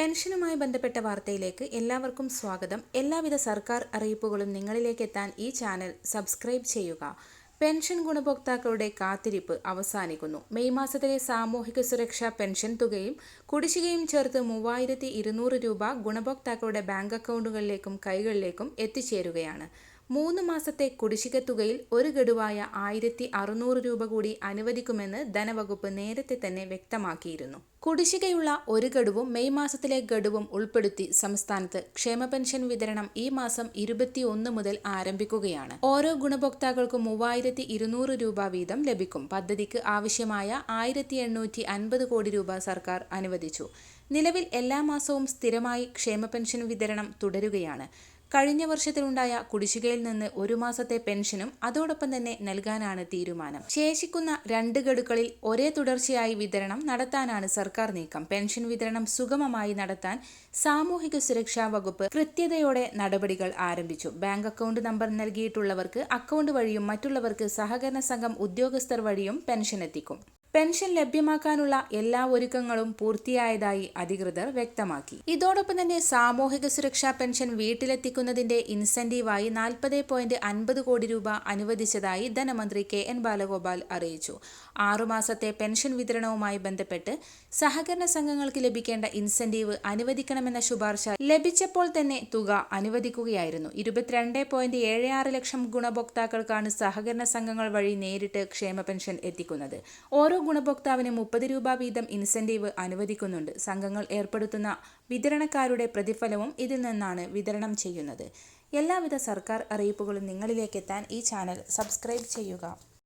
പെൻഷനുമായി ബന്ധപ്പെട്ട വാർത്തയിലേക്ക് എല്ലാവർക്കും സ്വാഗതം. എല്ലാവിധ സർക്കാർ അറിയിപ്പുകളും നിങ്ങളിലേക്ക് എത്താൻ ഈ ചാനൽ സബ്സ്ക്രൈബ് ചെയ്യുക. പെൻഷൻ ഗുണഭോക്താക്കളുടെ കാത്തിരിപ്പ് അവസാനിക്കുന്നു. മെയ് മാസത്തിലെ സാമൂഹിക സുരക്ഷാ പെൻഷൻ തുകയും കുടിശ്ശികയും ചേർത്ത് മൂവായിരത്തി രൂപ ഗുണഭോക്താക്കളുടെ ബാങ്ക് അക്കൗണ്ടുകളിലേക്കും കൈകളിലേക്കും എത്തിച്ചേരുകയാണ്. മൂന്ന് മാസത്തെ കുടിശ്ശിക തുകയിൽ ഒരു ഗഡുവായ ആയിരത്തി അറുന്നൂറ് രൂപ കൂടി അനുവദിക്കുമെന്ന് ധനവകുപ്പ് നേരത്തെ തന്നെ വ്യക്തമാക്കിയിരുന്നു. കുടിശ്ശികയുള്ള ഒരു ഗഡുവും മെയ് മാസത്തിലെ ഗഡുവും ഉൾപ്പെടുത്തി സംസ്ഥാനത്ത് ക്ഷേമ പെൻഷൻ വിതരണം ഈ മാസം ഇരുപത്തിയൊന്ന് മുതൽ ആരംഭിക്കുകയാണ്. ഓരോ ഗുണഭോക്താക്കൾക്കും മൂവായിരത്തി ഇരുന്നൂറ് രൂപ വീതം ലഭിക്കും. പദ്ധതിക്ക് ആവശ്യമായ ആയിരത്തി എണ്ണൂറ്റി അൻപത് കോടി രൂപ സർക്കാർ അനുവദിച്ചു. നിലവിൽ എല്ലാ മാസവും സ്ഥിരമായി ക്ഷേമ പെൻഷൻ വിതരണം തുടരുകയാണ്. കഴിഞ്ഞ വർഷത്തിലുണ്ടായ കുടിശ്ശികയിൽ നിന്ന് ഒരു മാസത്തെ പെൻഷനും അതോടൊപ്പം തന്നെ നൽകാനാണ് തീരുമാനം. ശേഷിക്കുന്ന രണ്ട് ഗഡുക്കളിൽ ഒരേ തുടർച്ചയായി വിതരണം നടത്താനാണ് സർക്കാർ നീക്കം. പെൻഷൻ വിതരണം സുഗമമായി നടത്താൻ സാമൂഹിക സുരക്ഷാ വകുപ്പ് കൃത്യതയോടെ നടപടികൾ ആരംഭിച്ചു. ബാങ്ക് അക്കൗണ്ട് നമ്പർ നൽകിയിട്ടുള്ളവർക്ക് അക്കൗണ്ട് വഴിയും മറ്റുള്ളവർക്ക് സഹകരണ സംഘം ഉദ്യോഗസ്ഥർ വഴിയും പെൻഷൻ എത്തിക്കും. പെൻഷൻ ലഭ്യമാക്കാനുള്ള എല്ലാ ഒരുക്കങ്ങളും പൂർത്തിയായതായി അധികൃതർ വ്യക്തമാക്കി. ഇതോടൊപ്പം തന്നെ സാമൂഹിക സുരക്ഷാ പെൻഷൻ വീട്ടിലെത്തിക്കുന്നതിന്റെ ഇൻസെന്റീവായി നാൽപ്പത് പോയിന്റ് അൻപത് കോടി രൂപ അനുവദിച്ചതായി ധനമന്ത്രി കെ എൻ ബാലഗോപാൽ അറിയിച്ചു. ആറുമാസത്തെ പെൻഷൻ വിതരണവുമായി ബന്ധപ്പെട്ട് സഹകരണ സംഘങ്ങൾക്ക് ലഭിക്കേണ്ട ഇൻസെന്റീവ് അനുവദിക്കണമെന്ന ശുപാർശ ലഭിച്ചപ്പോൾ തന്നെ തുക അനുവദിക്കുകയായിരുന്നു. ഇരുപത്തിരണ്ട് പോയിന്റ് ഏഴ് ആറ് ലക്ഷം ഗുണഭോക്താക്കൾക്കാണ് സഹകരണ സംഘങ്ങൾ വഴി നേരിട്ട് ക്ഷേമ പെൻഷൻ എത്തിക്കുന്നത്. ഓരോ ഗുണഭോക്താവിന് മുപ്പത് രൂപ വീതം ഇൻസെന്റീവ് അനുവദിക്കുന്നുണ്ട്. സംഘങ്ങൾ ഏർപ്പെടുത്തുന്ന വിതരണക്കാരുടെ പ്രതിഫലവും ഇതിൽ നിന്നാണ് വിതരണം ചെയ്യുന്നത്. എല്ലാവിധ സർക്കാർ അറിയിപ്പുകളും നിങ്ങളിലേക്ക് എത്താൻ ഈ ചാനൽ സബ്സ്ക്രൈബ് ചെയ്യുക.